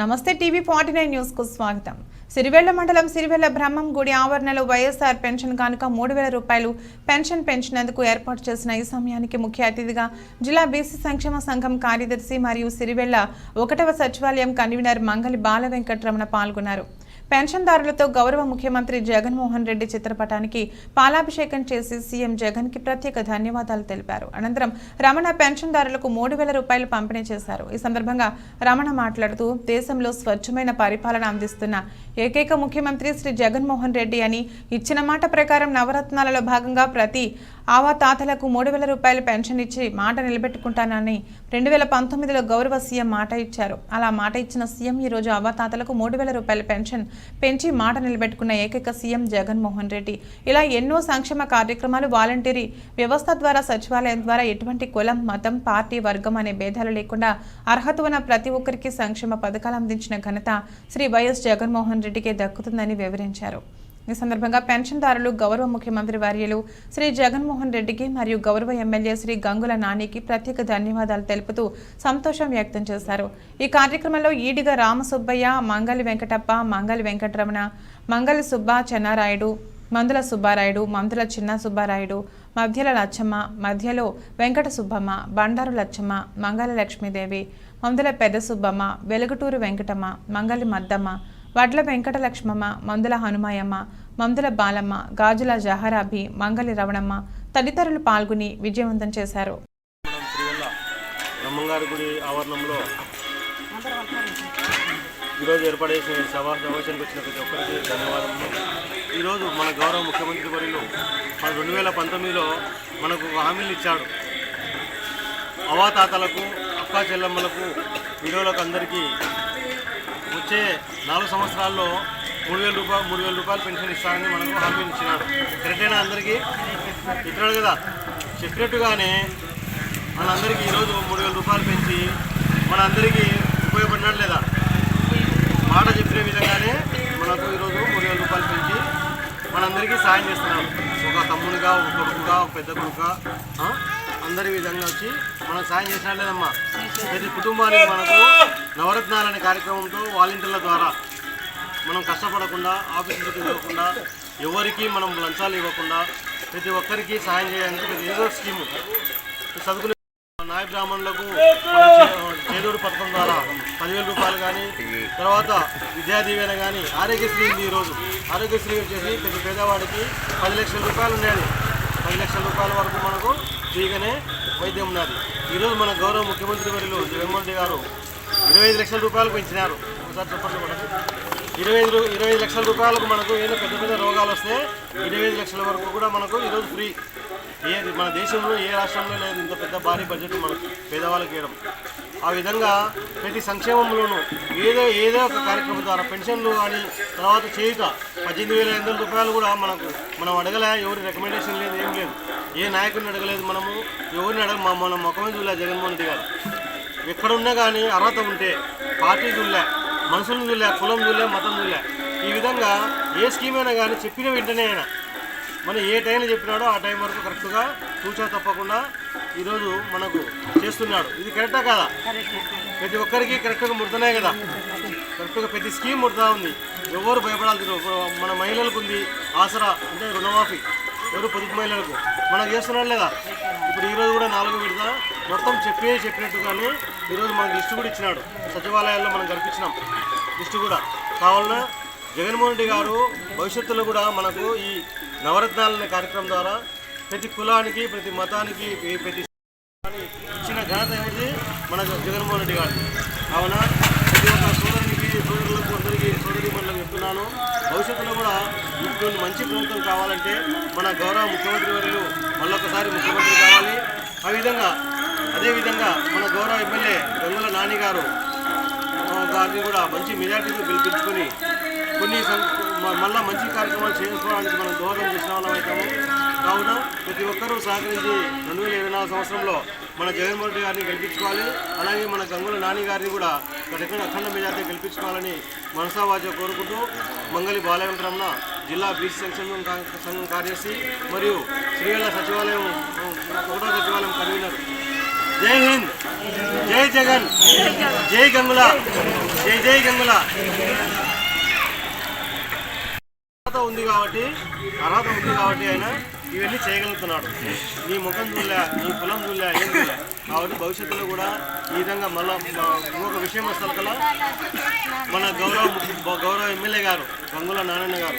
నమస్తే TV forty nine న్యూస్కు స్వాగతం. సిరివెళ్ళ మండలం సిరివెళ్ళ బ్రహ్మం గుడి ఆవరణలో వైఎస్ఆర్ పెన్షన్ కానుక మూడు వేల రూపాయలు పెన్షన్ పెంచినందుకు ఏర్పాటు చేసిన ఈ సమయానికి ముఖ్య అతిథిగా జిల్లా బీసీ సంక్షేమ సంఘం కార్యదర్శి మరియు సిరివెళ్ళ ఒకటవ సచివాలయం కన్వీనర్ మంగలి బాల వెంకటరమణ పాల్గొన్నారు. పెన్షన్దారులతో గౌరవ ముఖ్యమంత్రి జగన్మోహన్ రెడ్డి చిత్రపటానికి పాలాభిషేకం చేసి సీఎం జగన్కి ప్రత్యేక ధన్యవాదాలు తెలిపారు. అనంతరం రమణ పెన్షన్దారులకు మూడు వేల రూపాయలు పంపిణీ చేశారు. ఈ సందర్భంగా రమణ మాట్లాడుతూ దేశంలో స్వచ్ఛమైన పరిపాలన అందిస్తున్న ఏకైక ముఖ్యమంత్రి శ్రీ జగన్మోహన్ రెడ్డి అని ఇచ్చిన మాట ప్రకారం నవరత్నాలలో భాగంగా ప్రతి ఆవా తాతలకు మూడు వేల రూపాయలు పెన్షన్ ఇచ్చి మాట నిలబెట్టుకుంటానని రెండు వేల పంతొమ్మిదిలో గౌరవ సీఎం మాట ఇచ్చారు. అలా మాట ఇచ్చిన సీఎం ఈ రోజు ఆవా తాతలకు మూడు వేల రూపాయల పెన్షన్ పెంచి మాట నిలబెట్టుకున్న ఏకైక సీఎం జగన్మోహన్ రెడ్డి. ఇలా ఎన్నో సంక్షేమ కార్యక్రమాలు వాలంటీరీ వ్యవస్థ ద్వారా సచివాలయం ద్వారా ఎటువంటి కులం మతం పార్టీ వర్గం అనే భేదాలు లేకుండా అర్హత ఉన్న ప్రతి ఒక్కరికి సంక్షేమ పథకాలు అందించిన ఘనత శ్రీ వైఎస్ జగన్మోహన్ రెడ్డికే దక్కుతుందని వివరించారు. ఈ సందర్భంగా పెన్షన్దారులు గౌరవ ముఖ్యమంత్రి వర్యులు శ్రీ జగన్మోహన్ రెడ్డికి మరియు గౌరవ ఎమ్మెల్యే శ్రీ గంగుల నానికి ప్రత్యేక ధన్యవాదాలు తెలుపుతూ సంతోషం వ్యక్తం చేశారు. ఈ కార్యక్రమంలో ఈడిగ రామసుబ్బయ్య మంగలి వెంకటప్ప మంగలి వెంకటరమణ మంగలి సుబ్బ చెన్నారాయుడు మందుల సుబ్బారాయుడు మందుల చిన్న సుబ్బారాయుడు మధ్యల లచ్చమ్మ మధ్యలో వెంకట సుబ్బమ్మ బండారు లచ్చమ్మ మంగళ లక్ష్మీదేవి మందుల పెద్ద సుబ్బమ్మ వెలుగుటూరు వెంకటమ్మ మంగలి మద్దమ్మ వడ్ల వెంకటలక్ష్మమ్మ మందుల హనుమాయమ్మ మందుల బాలమ్మ గాజుల జహరాభి మంగలి రవణమ్మ తదితరులు పాల్గొని విజయవంతం చేశారు. గుడి ఆవరణంలో ఈరోజు ఏర్పాటు చేసిన సభా సమావేశానికి వచ్చిన ప్రతి ఒక్కరికి ధన్యవాదములు. ఈరోజు మన గౌరవ ముఖ్యమంత్రి వర్యులు మన రెండు వేల పంతొమ్మిదిలో మనకు హామీలు ఇచ్చాడు. అవాతాతలకు అక్కా చెల్లమ్మలకు విడోలకు అందరికీ వచ్చే నాలుగు సంవత్సరాల్లో మూడు వేల రూపాయలు మూడు వేల రూపాయలు పెన్షన్ ఇస్తానని మనకు హామీ ఇచ్చినాడు. కరెక్టేనా అందరికీ? ఇచ్చినాడు కదా. చెప్పినట్టుగానే మనందరికీ ఈరోజు మూడు వేల రూపాయలు పెంచి మనందరికీ ఉపయోగపడినాడు లేదా? మాట చెప్పిన విధంగానే మనకు ఈరోజు మూడు వేల రూపాయలు పెంచి మనందరికీ సాయం చేస్తున్నాడు. ఒక తమ్ముడుగా ఒక కొడుకుగా ఒక పెద్ద కొడుకుగా అందరి విధంగా వచ్చి మనకు సాయం చేసినాడు లేదమ్మా. ప్రతి కుటుంబానికి మనకు నవరత్నాలు అనే కార్యక్రమంతో వాలంటీర్ల ద్వారా మనం కష్టపడకుండా ఆఫీసులకు ఇవ్వకుండా ఎవరికి మనం లంచాలు ఇవ్వకుండా ప్రతి ఒక్కరికి సహాయం చేయడానికి ప్రతి ఏదో స్కీము చదువుకునే నాయ బ్రాహ్మణులకు మన చేదోడు పథకం ద్వారా పదివేల రూపాయలు కానీ తర్వాత విద్యా దీవెన కానీ ఆరోగ్యశ్రీ ఉంది ఈరోజు. ఆరోగ్యశ్రీ వచ్చేసి ప్రతి పేదవాడికి పది లక్షల రూపాయలు ఉన్నాయని పది లక్షల రూపాయల వరకు మనకు ఫ్రీగానే వైద్యం ఉన్నది ఈరోజు మన గౌరవ ముఖ్యమంత్రి వర్యులు జగన్మోహన్ రెడ్డి గారు ఇరవై ఐదు లక్షల రూపాయలు పెంచినారు. ఒకసారి చెప్పండి ఇరవై ఐదు ఇరవై ఐదు లక్షల రూపాయలకు మనకు ఏదో పెద్ద పెద్ద రోగాలు వస్తే ఇరవై ఐదు లక్షల వరకు కూడా మనకు ఈరోజు ఫ్రీ. ఏ మన దేశంలో ఏ రాష్ట్రంలో లేదు. ఇంత పెద్ద భారీ బడ్జెట్ మనకు పేదవాళ్ళకి ఇవ్వడం. ఆ విధంగా ప్రతి సంక్షేమంలోనూ ఏదో ఏదో ఒక కార్యక్రమం ద్వారా పెన్షన్లు కానీ తర్వాత చేయుట పద్దెనిమిది వేల ఎనిమిది రూపాయలు కూడా మనకు మనం అడగలే ఎవరి రికమెండేషన్ లేదు ఏం లేదు. ఏ నాయకుడిని అడగలేదు మనము ఎవరిని అడగ మన ముఖ్యమంత్రి జగన్మోహన్ రెడ్డి గారు. ఎక్కడున్నా కానీ అర్హత ఉంటే పార్టీ చూడలే మనుషులను చూడలే కులం చూడలే మతం చూడలే. ఈ విధంగా ఏ స్కీమ్ అయినా కానీ చెప్పిన వెంటనే ఆయన మనం ఏ టైంలో చెప్పినాడో ఆ టైం వరకు కరెక్ట్గా కూర్చో తప్పకుండా ఈరోజు మనకు చేస్తున్నాడు. ఇది కరెక్టా కదా? ప్రతి ఒక్కరికి కరెక్ట్గా ముడుతున్నాయి కదా. కరెక్ట్గా ప్రతి స్కీమ్ ముడుతూ ఉంది. ఎవరు భయపడాల్సి మన మహిళలకు ఉంది ఆసరా అంటే రుణమాఫీ. ఎవరు పొదుపు మహిళలకు మనకు చేస్తున్నాడు లేదా? ఇప్పుడు ఈరోజు కూడా నాలుగు విడత మొత్తం చెప్పే చెప్పినట్టుగానే ఈరోజు మనకు లిస్టు కూడా ఇచ్చినాడు. సచివాలయాల్లో మనం కల్పించినాం. లిస్టు కూడా. కావాలన్నా జగన్మోహన్ రెడ్డి గారు భవిష్యత్తులో కూడా మనకు ఈ నవరత్నాలనే కార్యక్రమం ద్వారా ప్రతి కులానికి ప్రతి మతానికి ప్రతి ఇచ్చిన ఘనత అనేది మన జగన్మోహన్ రెడ్డి గారు కావున ప్రతి ఒక్క సోదరునికి సోదరులకు అందరికీ సోదరి మనలకు చెప్తున్నాను. భవిష్యత్తులో కూడా ఇటువంటి మంచి ప్రభుత్వం కావాలంటే మన గౌరవ ముఖ్యమంత్రి వర్యులు మళ్ళొకసారి ముఖ్యమంత్రి కావాలి. ఆ విధంగా అదేవిధంగా మన గౌరవ ఎమ్మెల్యే గంగుల నాని గారు గారిని కూడా మంచి మెజార్టీతో గెలిపించుకొని కొన్ని సం- మళ్ళా మంచి కార్యక్రమాలు చేసుకోవడానికి మనం దోహదం చేసిన వాళ్ళం అవుతాము కావున ప్రతి ఒక్కరూ సహకరించి రెండు వేల ఇరవై నాలుగు సంవత్సరంలో మన జగన్మోహన్ రెడ్డి గారిని గెలిపించుకోవాలి అలాగే మన గంగుల నాని గారిని కూడా అఖండ అఖండ మెజార్టీ గెలిపించుకోవాలని మనసావాచ కోరుకుంటూ మంగళి బాలవెంకటరమణ జిల్లా బీసీ సంక్షేమ సంఘం కార్యదర్శి మరియు శ్రీవేళ సచివాలయం ఒకటో సచివాలయం కన్వీనర్ జై హింద్. జై జగన్. జై గంగుల. జై జై గంగుల. అర్హత ఉంది కాబట్టి అర్హత ఉంది కాబట్టి ఆయన ఇవన్నీ చేయగలుగుతున్నాడు. నీ ముఖం చూడలే నీ కులం చూడలే ఏం చూడలే. కాబట్టి భవిష్యత్తులో కూడా ఈ విధంగా మళ్ళా ఇంకొక విషయం వస్తారు కదా మన గౌరవ గౌరవ ఎమ్మెల్యే గారు గంగుల నారాయణ గారు.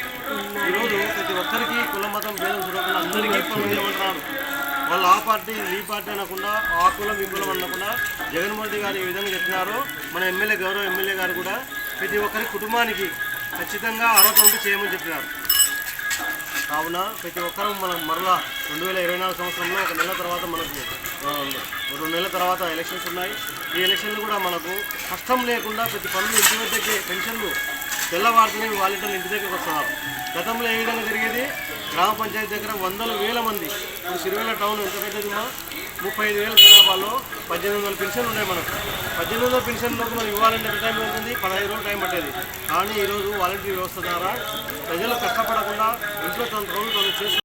ఈరోజు ప్రతి ఒక్కరికి కుల మతం భేదం చూడకుండా అందరికీ పనులు చేయమంటున్నాడు వాళ్ళు ఆ పార్టీ ఈ పార్టీ అనకుండా ఆ కులం ఈ కులం అనకుండా జగన్మోహన్ రెడ్డి గారు ఏ విధంగా చెప్పినారు. మన ఎమ్మెల్యే గౌరవ ఎమ్మెల్యే గారు కూడా ప్రతి ఒక్కరి కుటుంబానికి ఖచ్చితంగా అర్హత ఉంటే చేయమని చెప్పినారు. కావున ప్రతి ఒక్కరూ మనం మరలా రెండు వేల ఇరవై నాలుగు సంవత్సరంలో ఒక నెల తర్వాత మనకు రెండు నెలల తర్వాత ఎలక్షన్స్ ఉన్నాయి. ఈ ఎలక్షన్లు కూడా మనకు కష్టం లేకుండా ప్రతి పనులు ఇంటి వద్దకే పెన్షన్లు తెల్లవారుతూనే వాలంటీర్లు ఇంటి దగ్గరకు వస్తున్నారు. గతంలో ఏ విధంగా జరిగేది? గ్రామ పంచాయతీ దగ్గర వందల వేల మంది. ఇప్పుడు టౌన్ ఎంత పెద్దదిమా ముప్పై ఐదు వేల జనాభాలో పద్దెనిమిది వందల పెన్షన్లు ఉన్నాయి మనకు. పద్దెనిమిది వందల పెన్షన్లకు మనం ఇవ్వాలంటే ఎంత టైం పడుతుంది? పదహైదు రోజులు టైం పట్టేది. కానీ ఈరోజు వాలంటీర్ వ్యవస్థ ద్వారా ప్రజలు కష్టపడకుండా ఇంట్లో తన రోజులు తను చేసుకుంటూ